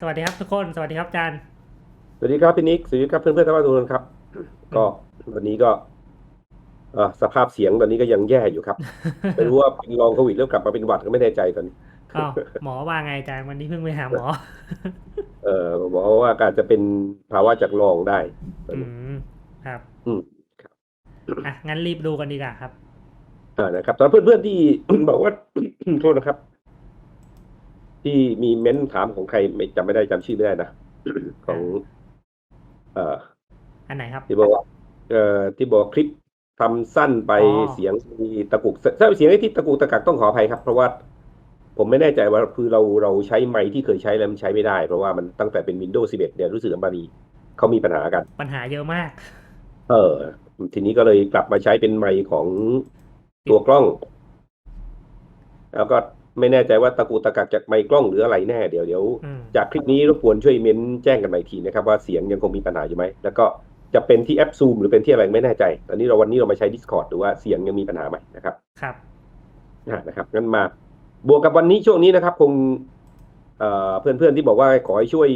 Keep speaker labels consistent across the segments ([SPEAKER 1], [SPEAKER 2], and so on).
[SPEAKER 1] สวัสดีครับทุกคน สวัสดีครับอาจารย์
[SPEAKER 2] สวัสดีครับพี่นิกสวัสดีครับเพื่อนเพื่อนๆทั้งบ้านทุกคนครับ ก็วันนี้ก็เอ่อสภาพเสียงตอนนี้ก็ยังแย่อยู่ครับไม่รู้ว่าเป็นลองโควิดแล้วกลับมาเป็นหวัดก็ไม่แน่ใจตอนนี้
[SPEAKER 1] อ้าวหมอว่าไงอาจารย์วันนี้เพิ่งไปหาหมอ
[SPEAKER 2] เออบอกว่าอาจจะเป็นภาวะจากลองได้ตอน
[SPEAKER 1] อื
[SPEAKER 2] นี้
[SPEAKER 1] มครับ
[SPEAKER 2] อืม
[SPEAKER 1] อะงั้นรีบดูกันดีกว่าครับ
[SPEAKER 2] อ่านะครับตอนเพื่อนเพื่อนๆที่บอกว่าโทษนะครับ ที่มีเม้นต์ถามของใครไม่จำไม่ได้จำชื่อไม่ได้นะของ เอ่อ
[SPEAKER 1] อันไหนครับ
[SPEAKER 2] ที่บอกว่าเอ่อที่บอกคลิปทำสั้นไป
[SPEAKER 1] อ๋อ
[SPEAKER 2] เสียงมีตะกุกถ้าเสียงไอ้ที่ตะกุกตะกักต้องขออภัยครับ เพราะว่าผมไม่แน่ใจว่าคือเราเราใช้ไมค์ที่เคยใช้แล้วมันใช้ไม่ได้ เพราะว่ามันตั้งแต่เป็น Windows 11 เนี่ยรู้สึกว่ามันมีเขามีปัญหากัน
[SPEAKER 1] ปัญหาเยอะมาก
[SPEAKER 2] เออ ทีนี้ก็เลยกลับมาใช้เป็นไมค์ของตัวกล้อง แล้วก็ ไม่แน่ใจว่าตะกุกตะกักจากไมค์กล้องหรืออะไรแน่เดี๋ยวเดี๋ยว
[SPEAKER 1] อืม
[SPEAKER 2] จากคลิปนี้รบกวนช่วยเม้นแจ้งกันใหม่ทีนะครับว่าเสียงยังคงมีปัญหาอยู่ไหมแล้วก็จะเป็นที่แอป Zoom หรือเป็นที่อะไรไม่แน่ใจ ตอนนี้เราวันนี้เรามาใช้ Discord ดูว่าเสียงยังมีปัญหาไหมนะครับ
[SPEAKER 1] ครับ
[SPEAKER 2] นะนะครับงั้นมา บวกกับวันนี้ช่วงนี้นะครับ คงเอ่อเพื่อนๆที่บอกว่าขอให้ช่วย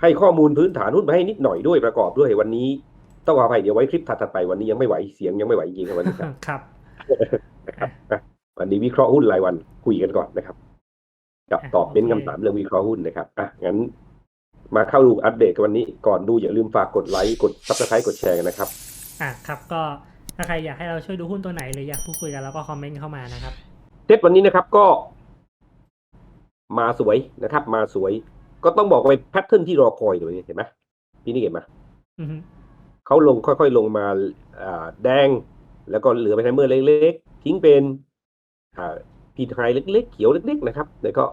[SPEAKER 2] ให้ข้อมูลพื้นฐานหุ้นมาให้นิดหน่อยด้วยประกอบด้วยวันนี้ ต้องขออภัยเดี๋ยวไว้คลิปถัดๆไปวันนี้ยังไม่ไหวเสียงยังไม่ไหวจริงๆครับวันนี้ครับ
[SPEAKER 1] ครับ
[SPEAKER 2] นะครับอะ วันนี้วิเคราะห์หุ้นรายวันคุยกันก่อนนะครับ กับตอบเป็นคำถามเรื่องวิเคราะห์หุ้นนะครับอะงั้นมาเข้าดูอัปเดตกันวันนี้ก่อนดูอย่าลืมฝากกดไลค์กดซับสไครต์กดแชร์กันนะครับ
[SPEAKER 1] อะครับก็ถ้าใครอยากให้เราช่วยดูหุ้นตัวไหนหรืออยากพูดคุยกันเราก็คอมเมนต์เข้ามานะครับ
[SPEAKER 2] เซ็ตวันนี้นะครับก็ มาสวยนะครับ มาสวย ก็ต้องบอกว่าเป็นแพทเทิร์นที่รอคอยตัวนี้เห็นไหมพี่นี่เห็นไหม
[SPEAKER 1] อือฮึ
[SPEAKER 2] เขาลงค่อยๆลงมาอ่าแดง แล้วก็เหลือไปไทเมอร์เล็กๆ ทิ้งเป็นอ่า พีไทเล็กๆ เขียวเล็ก ๆ นะครับ แล้วก็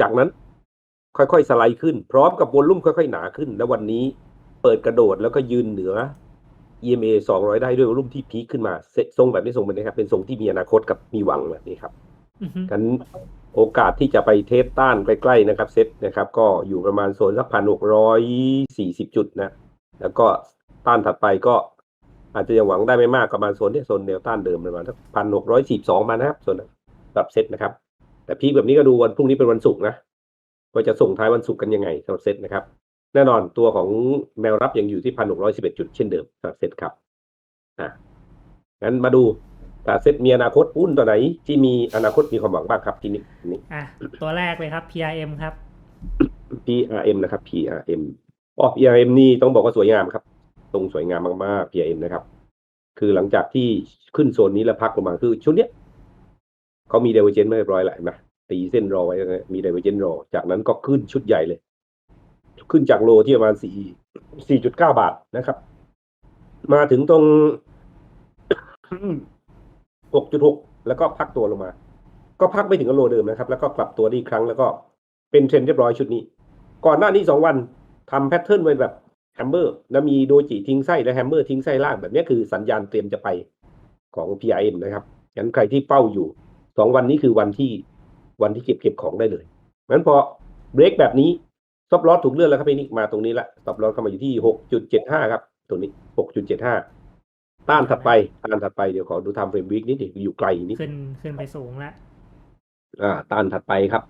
[SPEAKER 2] จากนั้นค่อยๆสไลด์ขึ้น พร้อมกับวอลลุ่มค่อยๆหนาขึ้น แล้ววันนี้เปิดกระโดดแล้วก็ยืนเหนือ EMA 200 ได้ด้วยวอลลุ่มที่พีคขึ้นมาเซ็ตทรงแบบนี้ทรงเป็นนะครับ เป็นทรงที่มีอนาคตกับมีหวังแบบนี้ครับ
[SPEAKER 1] อือฮึ
[SPEAKER 2] กันโอกาสที่จะไปเทสต้านใกล้ๆนะครับเซ็ตนะครับ ก็อยู่ประมาณโซนสักพันหกร้อยสี่สิบจุดนะ แล้วก็ต้านถัดไปก็อาจจะยังหวังได้ไม่มากประมาณโซนที่โซนแนวต้านเดิมประมาณสักพันหกร้อยสี่สองมานะครับส่วน สำหรับเซ็ตนะครับ แต่พีคแบบนี้ก็ดูวันพรุ่งนี้เป็นวันศุกร์นะว่าจะส่งท้ายวันศุกร์กันยังไงสำหรับเซ็ตนะครับ แน่นอนตัวของแนวรับยังอยู่ที่พันหกร้อยสิบเอ็ดจุดเช่นเดิมสำหรับเซ็ตครับอะงั้นมาดูถ้าเซ็ตมีอนาคตหุ้นตัวไหน ที่มีอนาคตมีความหวังบ้างครับทีนี้นี่
[SPEAKER 1] อะตัวแรกเลยครับ PRM ครับ
[SPEAKER 2] PRM นะครับ PRM อ๋อ PRM นี่ต้องบอกว่าสวยงามครับ ตรงสวยงามมากๆ PRM นะครับ คือหลังจากที่ขึ้นโซนนี้แล้วพักลงมาคือชุดเนี้ย เขามีเดเวอเจนไม่เรียบร้อยแหละนไหมตีเส้นรอไว้มีเดเวอเจนรอ จากนั้นก็ขึ้นชุดใหญ่เลย ขึ้นจากโลที่ประมาณสี่สี่จุดเก้าบาทนะครับ มาถึงตรงหกจุดหกแล้วก็พักตัวลงมา ก็พักไม่ถึงกับโลเดิมนะครับ แล้วก็กลับตัวได้อีกครั้งแล้วก็เป็นเทรนเรียบร้อยชุดนี้ ก่อนหน้านี้สองวันทำแพทเทิร์นไว้แบบแฮมเมอร์ แล้วมีโดจิทิ้งไส้และแฮมเมอร์ทิ้งไส้ล่างแบบนี้คือสัญญาณเตรียมจะไปของ PRM นะครับงั้นใครที่เป้าอยู่ สองวันนี้คือวันที่วันที่เก็บเก็บของได้เลยงั้นพอเบรกแบบนี้ซับลอสถูกเลื่อนแล้วครับพี่นิกมาตรงนี้ละซับลอสเข้ามาอยู่ที่หกจุดเจ็ดห้าครับตรงนี้หกจุดเจ็ดห้าต้านถัดไปต้านถัดไปเดี๋ยวขอดูทำเฟรมวิกนิดหนึ่งอยู่ไกลนิด
[SPEAKER 1] ขึ้นขึ้นไปสูงละ
[SPEAKER 2] อ่าต้านถัดไปครับ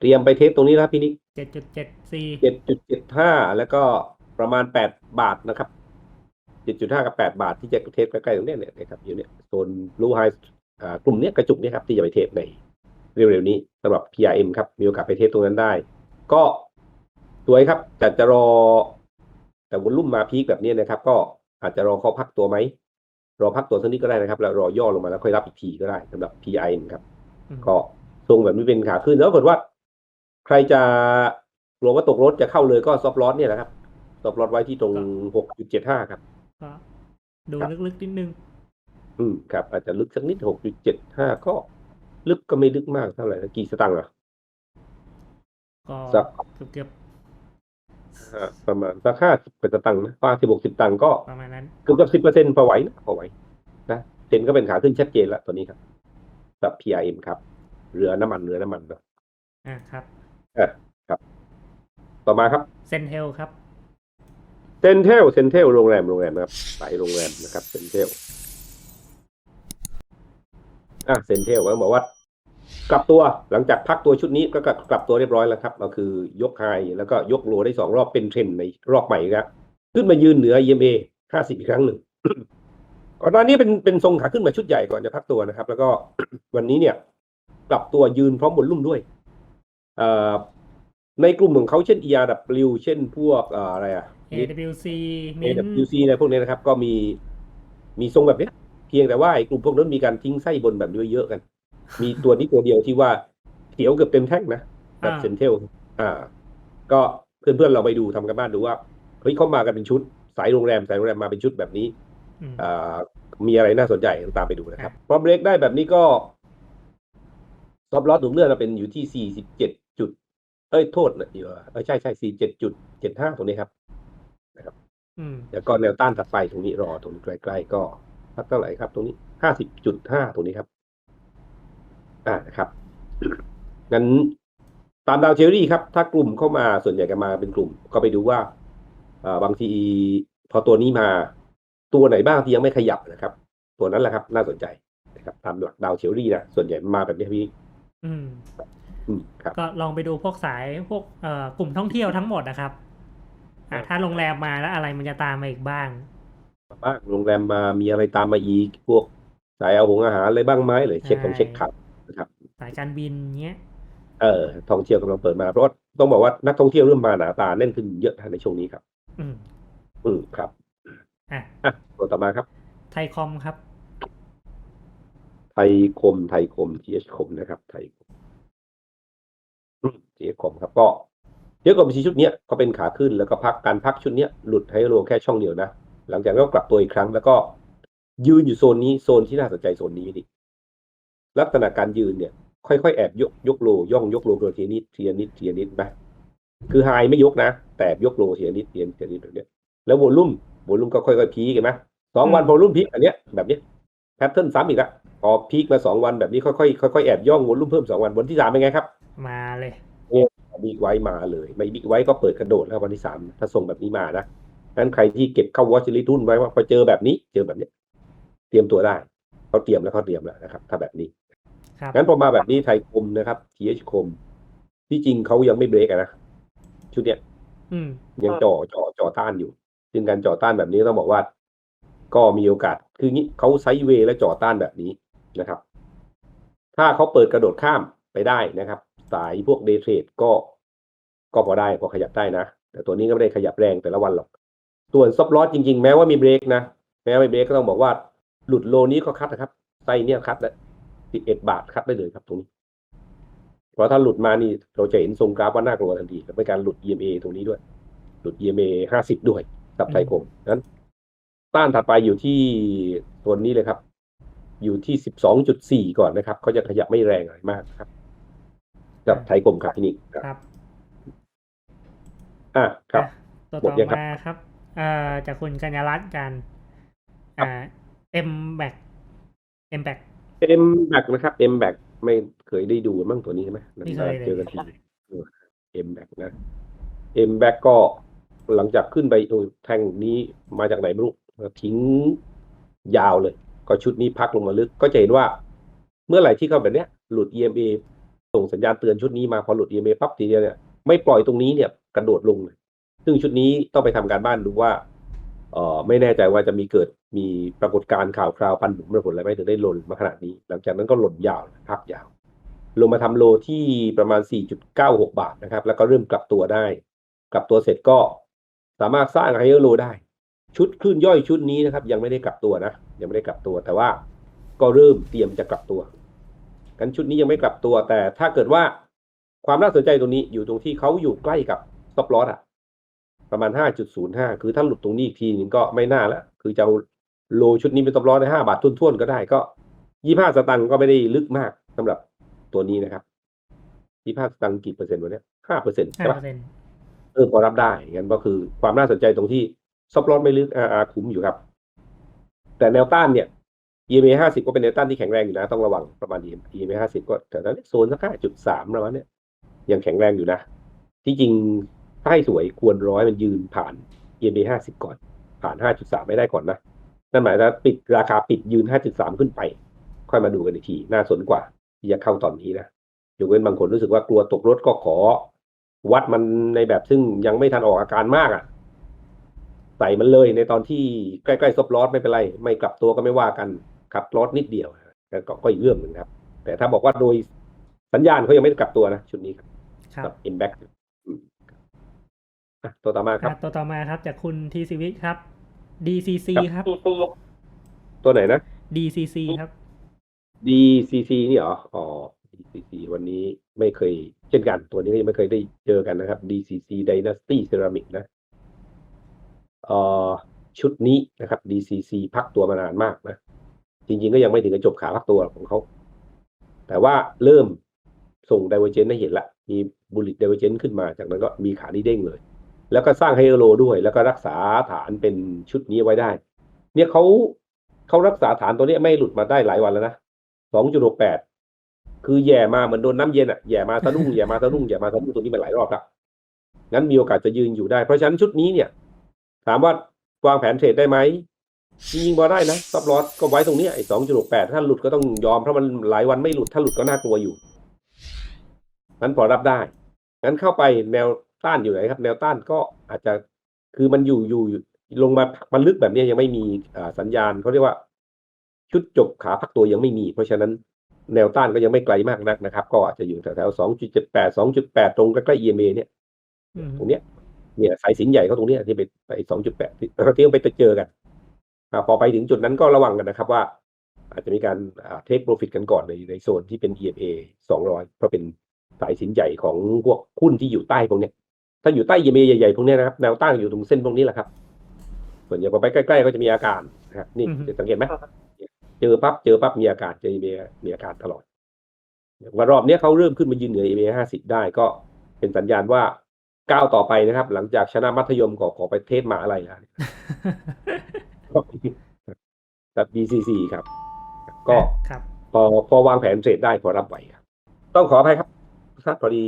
[SPEAKER 2] เตรียมไปเทสตรงนี้แล้วพี่นิก
[SPEAKER 1] เจ็ดจุดเจ็ดสี่
[SPEAKER 2] เจ็ดจุดเจ็ดห้าแล้วก็ประมาณแปดบาทนะครับเจ็ดจุดห้ากับแปดบาทที่จะเทสใกล้ๆตรงเนี้ยเนี่ยนะครับอยู่เนี่ยโซนรูไฮอ่า กลุ่มเนี้ยกระจุกเนี้ยครับที่จะไปเทสในเร็วๆนี้สำหรับ PRM ครับ มีโอกาสไปเทสตรงนั้นได้ ก็สวยครับแต่จะรอ แต่วอลลุ่มมาพีคแบบนี้นะครับ ก็อาจจะรอเขาพักตัวไหมรอพักตัวสักนิดก็ได้นะครับ แล้วรอย่อลงมาแล้วค่อยรับอีกทีก็ได้สำหรับ PRM ครับ
[SPEAKER 1] อืม
[SPEAKER 2] ก็ทรงแบบนี้เป็นขาขึ้นแล้วถ้าเกิดว่า ใครจะกลัวว่าตกรถจะเข้าเลยก็ซอฟลอสเนี่ยแหละครับซอฟลอสไว้ที่ตรงหกจุดเจ็ดห้าครับ
[SPEAKER 1] ก็ดู
[SPEAKER 2] ครับ
[SPEAKER 1] ลึกๆนิดนึง
[SPEAKER 2] อืมครับ อาจจะลึกสักนิดหกจุดเจ็ดห้าก็ ลึกก็ไม่ลึกมากเท่าไหร่นะกี่สตางค์อะ
[SPEAKER 1] ก็
[SPEAKER 2] สัก
[SPEAKER 1] เกือบเกือบ
[SPEAKER 2] อ่าประมาณสักห้าสิบสตางค์นะป้าสิบหกสิบตังค์ก็
[SPEAKER 1] ประมาณนั้น
[SPEAKER 2] เกือบกับสิบเปอร์เซ็นต์พอไหวนะพอไหวนะเซ็นก็เป็นขาขึ้นชัดเจนแล้วตัวนี้ครับสำหรับ PRM ครับ เรือน้ำมันเรือน้ำมันเนอะ
[SPEAKER 1] อะครับ
[SPEAKER 2] อะครับต่อมาครับ
[SPEAKER 1] เซนเทลครับ
[SPEAKER 2] เซนเทลเซนเทลโรงแรมโรงแรมนะครับสายโรงแรมนะครับเซนเทล อะเซนเทลก็บอกว่ากลับตัวหลังจากพักตัวชุดนี้ก็กลับกลับตัวเรียบร้อยแล้วครับ ก็คือยกไฮแล้วก็ยกโลได้สองรอบเป็นเทรนด์ในรอบใหม่ครับ ขึ้นมายืนเหนือ EMA 50อีกครั้งหนึ่งก่อนหน้านี้เป็นเป็นทรงขาขึ้นมาชุดใหญ่ก่อนจะพักตัวนะครับ แล้วก็วันนี้เนี่ยกลับตัวยืนพร้อมบนลุ่มด้วยเอ่อในกลุ่มของเขาเช่น ERW เช่นพวกเอ่ออะไรอะ
[SPEAKER 1] AWC มิน
[SPEAKER 2] AWC อะไรพวกนี้นะครับ ก็มีมีทรงแบบเนี้ยเพียงแต่ว่าไอ้กลุ่มพวกนั้นมีการทิ้งไส้บนแบบนี้ไว้เยอะกัน มีตัวนี้ตัวเดียวที่ว่าเขียวเกือบเต็มแท่งนะแบบ
[SPEAKER 1] อ่า
[SPEAKER 2] เซนเทลอ่า ก็เพื่อนๆเราไปดูทำกันบ้านดูว่าเฮ้ยเขามากันเป็นชุด สายโรงแรมสายโรงแรมมาเป็นชุดแบบนี้
[SPEAKER 1] อืม
[SPEAKER 2] อ่ามีอะไรน่าสนใจตามไปดูนะครับพอเบรกได้แบบนี้ก็ซอฟลอสถูกเลื่อนมาเป็นอยู่ที่47จุด เอ้ยโทษนะอยู่เออใช่ใช่47จุด75ตรงนี้ครับ
[SPEAKER 1] อืม
[SPEAKER 2] แล้วก็แนวต้านถัดไปตรงนี้รอตรงนี้ใกล้ๆก็ สักเท่าไหร่ครับ ตรงนี้50.5ตรงนี้ครับ อ่านะครับงั้นตามดาวเทอรี่ครับ ถ้ากลุ่มเข้ามาส่วนใหญ่กันมาเป็นกลุ่ม ก็ไปดูว่าอ่าบางทีพอตัวนี้มาตัวไหนบ้างที่ยังไม่ขยับนะครับ ตัวนั้นแหละครับ น่าสนใจนะครับ ตามหลักดาวเทอรี่นะส่วนใหญ่มาแบบนี้พี่
[SPEAKER 1] อืม
[SPEAKER 2] อืมครับ
[SPEAKER 1] ก็ลองไปดูพวกสายพวกเอ่อกลุ่มท่องเที่ยวทั้งหมดนะครับ อ่าถ้าโรงแรมมาแล้วอะไรมันจะตามมาอีกบ้าง
[SPEAKER 2] บ้างโรงแรมมามีอะไรตามมาอีกพวกสายเอาหงอาหารอะไรบ้างไหมหรือเช็คของเช็คข่าวนะครับ
[SPEAKER 1] สายการบินเงี้ย
[SPEAKER 2] เออท่องเที่ยวกำลังเปิดมาเพราะว่าต้องบอกว่านักท่องเที่ยวเริ่มมาหนาตาแน่นขึ้นเยอะในช่วงนี้ครับ
[SPEAKER 1] อืม
[SPEAKER 2] อืมครับ
[SPEAKER 1] อะ
[SPEAKER 2] อะตัวต่อมาครับ
[SPEAKER 1] ไทยคอมครับ
[SPEAKER 2] ไทยคมไทยคม TH คมนะครับ ไทยคมอืม TH คมครับ ก็เยอะกว่าบัญชีชุดเนี้ยก็เป็นขาขึ้นแล้วก็พักการพักชุดเนี้ยหลุดให้โลแค่ช่องเดียวนะ หลังจากนั้นก็กลับตัวอีกครั้ง แล้วก็ยืนอยู่โซนนี้โซนที่น่าสนใจโซนนี้ดิลักษณะการยืนเนี่ย ค่อยๆแอบยกยกโลย่องยกโลตัวทีนิดทีละนิดทีละนิดนะคือไฮไม่ยกนะ แต่ยกโลทีละนิดทีละนิดทีละนิดแบบเนี้ยแล้ววอลลุ่มวอลลุ่มก็ค่อยๆพีกันไหมสองวัน
[SPEAKER 1] อืม
[SPEAKER 2] วอลลุ่มพีคอันเนี้ยแบบเนี้ยแพทเทิร์นซ้ำอีกละพอพีคมาสองวันแบบนี้ค่อยๆค่อยๆแอบย่องวอลลุ่มเพิ่มสองวันวันที่สามเป็นไงครับ
[SPEAKER 1] มาเลย
[SPEAKER 2] บิ๊กไว้มาเลย ไม่บิ๊กไว้ก็เปิดกระโดดแล้ววันที่สามถ้าส่งแบบนี้มานะ งั้นใครที่เก็บเข้าวอชลิทุนไว้ว่าพอเจอแบบนี้ เจอแบบเนี้ยเตรียมตัวได้เขาเตรียมแล้วเขาเตรียมแล้วนะครับ ถ้าแบบนี้
[SPEAKER 1] ครับ
[SPEAKER 2] งั้นพอมาแบบนี้ไทยคมนะครับ TH คม ที่จริงเขายังไม่เบรกอะนะชุดเนี้ย
[SPEAKER 1] อืม
[SPEAKER 2] ยังจ่อจ่อจ่อต้านอยู่ซึ่งการจ่อต้านแบบนี้ต้องบอกว่า ก็มีโอกาส คืองี้เขาไซด์เวย์และจ่อต้านแบบนี้นะครับ ถ้าเขาเปิดกระโดดข้ามไปได้นะครับ สายพวกเดย์เทรดก็ก็พอได้พอขยับได้นะ แต่ตัวนี้ก็ไม่ได้ขยับแรงแต่ละวันหรอก ส่วนซับลอสจริงๆ แม้ว่ามีเบรกนะแม้ว่ามีเบรกก็ต้องบอกว่าหลุดโลนี้ก็คัดนะครับไส้เนี่ยคัดแล้วสิบเอ็ดบาทคัดได้เลยครับตรงนี้ เพราะถ้าหลุดมานี่เราจะเห็นทรงกราฟว่าน่ากลัวทันทีและเป็นการหลุด EMA ตรงนี้ด้วย หลุด EMA ห้าสิบด้วยกับไทยคมนั้นต้านถัดไปอยู่ที่ตัวนี้เลยครับ อยู่ที่สิบสองจุดสี่ก่อนนะครับเขาจะขยับไม่แรงอะไรมากนะครับ กับไทยคมครับที่นี่ครับ
[SPEAKER 1] ครับ
[SPEAKER 2] อะครับ
[SPEAKER 1] อะตัว
[SPEAKER 2] หม
[SPEAKER 1] ต่
[SPEAKER 2] ด
[SPEAKER 1] อ
[SPEAKER 2] ยังครับ
[SPEAKER 1] มาครับ เอ่อจากคุณกัญญารัตน์กันอ่าเอ็มแบกเอ็มแบก
[SPEAKER 2] เอ็มแบกนะครับเอ็มแบกไม่เคยได้ดูมั่งตัวนี้ใช่ไหม
[SPEAKER 1] ไม่เคยเลย
[SPEAKER 2] เจอกันทีเอ็มแบกนะเอ็มแบกก็หลังจากขึ้นไปโอ้ยแท่งนี้มาจากไหนไม่รู้ทิ้งยาวเลย ก็ชุดนี้พักลงมาลึก ก็จะเห็นว่า เมื่อไหร่ที่เขาแบบเนี้ยหลุด EMA ส่งสัญญาณเตือนชุดนี้มาพอหลุด EMA ปั๊บทีเดียวเนี่ยไม่ปล่อยตรงนี้เนี่ยกระโดดลงเลย ซึ่งชุดนี้ต้องไปทำการบ้านดูว่าเออไม่แน่ใจว่าจะมีเกิดมีปรากฏการณ์ข่าวคราวพันบุ๋มระผลอะไรไหมถึงได้หล่นมาขนาดนี้ หลังจากนั้นก็หล่นยาวพักยาว ลงมาทำโลที่ประมาณ 4.96 บาทนะครับ แล้วก็เริ่มกลับตัวได้ กลับตัวเสร็จก็สามารถสร้างไฮเออร์โลได้ ชุดคลื่นย่อยชุดนี้นะครับ ยังไม่ได้กลับตัวนะ ยังไม่ได้กลับตัว แต่ว่าก็เริ่มเตรียมจะกลับตัว กันชุดนี้ยังไม่กลับตัว แต่ถ้าเกิดว่าความน่าสนใจตรงนี้อยู่ตรงที่เขาอยู่ใกล้กับซอฟลอสอะ ประมาณ 5.05 คือถ้าหลุดตรงนี้อีกทีนึงก็ไม่น่าละคือจะเอาโลชุดนี้เป็นซอฟลอสได้5บาททุ่นๆก็ได้ก็ 25 สตังค์ก็ไม่ได้ลึกมากสำหรับตัวนี้นะครับ 25 สตังค์กี่เปอร์เซ็นต์วะเนี่ย5เปอร์เซ็นต์
[SPEAKER 1] ห้า
[SPEAKER 2] ใช่
[SPEAKER 1] เป
[SPEAKER 2] ปะ
[SPEAKER 1] อร์เซ็นต์
[SPEAKER 2] เออพอรับได้งั้นก็คือความน่าสนใจตรงที่ซอฟลอสไม่ลึกอาอาคุ้มอยู่ครับ แต่แนวต้านเนี่ย EMA ห้าสิบก็เป็นแนวต้านที่แข็งแรงอยู่นะ ต้องระวังประมาณ EMA ห้าสิบก็แต่นั้นโซนสักห้าจุดสามประมาณเนี้ยยังแข็งแรงอยู่นะ ที่จริง ถ้าให้สวยควรร้อยมันยืนผ่าน EMA ห้าสิบก่อน ผ่านห้าจุดสามไม่ได้ก่อนนะ นั่นหมายถึงปิดราคาปิดยืนห้าจุดสามขึ้นไป ค่อยมาดูกันอีกที น่าสนกว่าที่จะเข้าตอนนี้นะยกเว้นบางคนรู้สึกว่ากลัวตกรถก็ขอ วัดมันในแบบซึ่งยังไม่ทันออกอาการมากอะใส่มันเลยในตอนที่ใกล้ๆซบลอสไม่เป็นไร ไม่กลับตัวก็ไม่ว่ากันกลับลอสนิดเดียวแล้วก็ก็อีกเรื่องหนึ่งครับ แต่ถ้าบอกว่าโดยสัญญาณเขายังไม่ได้กลับตัวนะชุดนี้ครับ
[SPEAKER 1] ครับ
[SPEAKER 2] กับ in back อืม อะตัวต่อมาครับ
[SPEAKER 1] อะตัวต่อมาครับจากคุณทีซีวิครับ DCC ครับ
[SPEAKER 2] ตัวไหนนะ
[SPEAKER 1] DCC ครับ
[SPEAKER 2] DCC นี่เหรอ อ๋อ DCC วันนี้ไม่เคยเช่นกัน ตัวนี้ก็ยังไม่เคยได้เจอกันนะครับ DCC Dynasty Ceramic นะเอ่อชุดนี้นะครับ DCC พักตัวมานานมากนะ จริงๆก็ยังไม่ถึงกับจบขาพักตัวของเขา แต่ว่าเริ่มส่ง Divergence ให้เห็นละ มี Bullet Divergence ขึ้นมา จากนั้นก็มีขาที่เด้งเลย แล้วก็สร้างไฮโลด้วย แล้วก็รักษาฐานเป็นชุดนี้ไว้ได้ เนี่ยเขาเขารักษาฐานตัวนี้ไม่หลุดมาได้หลายวันแล้วนะสองจุดหกแปดคือแย่มาเหมือนโดนน้ำเย็นอะแย่มาสะดุ้งแย่มาสะดุ้งแย่มาสะดุ้งตัวนี้มาหลายรอบแล้วงั้นมีโอกาสจะยืนอยู่ได้ เพราะฉะนั้นชุดนี้เนี่ย ถามว่าวางแผนเทรดได้ไหมจริงๆพอได้นะซับลอสก็ไว้ตรงนี้ไอ้สองจุดหกแปดถ้าหลุดก็ต้องยอมเพราะมันหลายวันไม่หลุดถ้าหลุดก็น่ากลัวอยู่งั้นพอรับได้งั้นเข้าไปแนว ต้านอยู่ไหนครับ แนวต้านก็อาจจะคือมันอยู่อยู่ลงมามันลึกแบบนี้ยังไม่มีอ่าสัญญาณเขาเรียกว่า ชุดจบขาพักตัวยังไม่มี เพราะฉะนั้นแนวต้านก็ยังไม่ไกลมากนักนะครับ ก็อาจจะอยู่แถวๆสองจุดเจ็ดแปดสองจุดแปดตรงใกล้ๆ EMA เนี่ย
[SPEAKER 1] อืม
[SPEAKER 2] ตรงเนี้ยเนี่ยสายสินใหญ่เขาตรงเนี้ยที่ไปไปสองจุดแปดที่ที่ต้องไปเจอกันอ่าพอไปถึงจุดนั้นก็ระวังกันนะครับว่า อาจจะมีการเทคโปรฟิตกันก่อนในในโซนที่เป็น EMA สองร้อยเพราะเป็นสายสินใหญ่ของพวกหุ้นที่อยู่ใต้พวกเนี้ย ถ้าอยู่ใต้ EMA ใหญ่ๆพวกเนี้ยนะครับแนวตั้งอยู่ตรงเส้นพวกนี้แหละครับ ส่วนใหญ่พอไปใกล้ๆก็จะมีอาการนะครับนี่จะสังเกตไหมเจอปั๊บเจอปั๊บมีอาการเจอ EMA มีอาการตลอดว่ารอบเนี้ยเขาเริ่มขึ้นมายืนเหนือ EMA ห้าสิบได้ก็เป็นสัญญาณว่าก้าวต่อไปนะครับ หลังจากชนะมัธยมขอขอไปเทศหมาอะไรแล้วแบบ BCC ครับ ก็
[SPEAKER 1] ครับ
[SPEAKER 2] พอพอวางแผนเทรดได้พอรับไหวครับ ต้องขออภัยครับท่านพอดี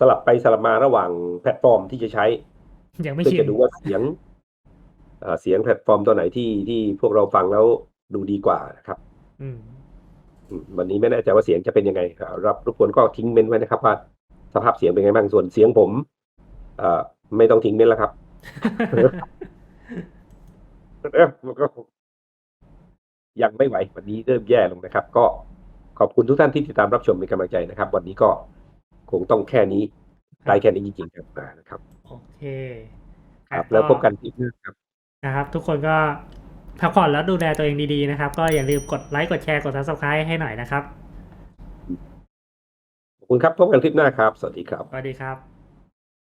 [SPEAKER 2] สลับไปสลับมาระหว่างแพลตฟอร์มที่จะใช้
[SPEAKER 1] ยังไม่
[SPEAKER 2] เพื่อ
[SPEAKER 1] ชิน
[SPEAKER 2] จะดูว่าเสียงเอ่อเสียงแพลตฟอร์มตัวไหนที่ที่พวกเราฟังแล้วดูดีกว่านะครับ
[SPEAKER 1] อืม
[SPEAKER 2] อืมวันนี้ไม่แน่ใจว่าเสียงจะเป็นยังไงอ่ารับรบกวนก็ทิ้งเมนต์ไว้นะครับว่าสภาพเสียงเป็นไงบ้างส่วนเสียงผมเอ่อไม่ต้องทิ้งเมนต์แล้วครับเอ้อมันก็ยังไม่ไหววันนี้เริ่มแย่ลงนะครับ ก็ขอบคุณทุกท่านที่ติดตามรับชมเป็นกำลังใจนะครับ วันนี้ก็ คงต้องแค่นี้ได้แค่นี้จริงๆครับอ่านะครับ
[SPEAKER 1] โอเค
[SPEAKER 2] ครับ แล้วพบกันที่หน้าครับ
[SPEAKER 1] นะครับ ทุกคนก็พักผ่อนแล้วดูแลตัวเองดีๆนะครับ ก็อย่าลืมกดไลค์กดแชร์กด subscribe ให้หน่อยนะครับ
[SPEAKER 2] ขอบคุณครับพบกันคลิปหน้าครับ สวัสดีครับ
[SPEAKER 1] สวัสดีครับ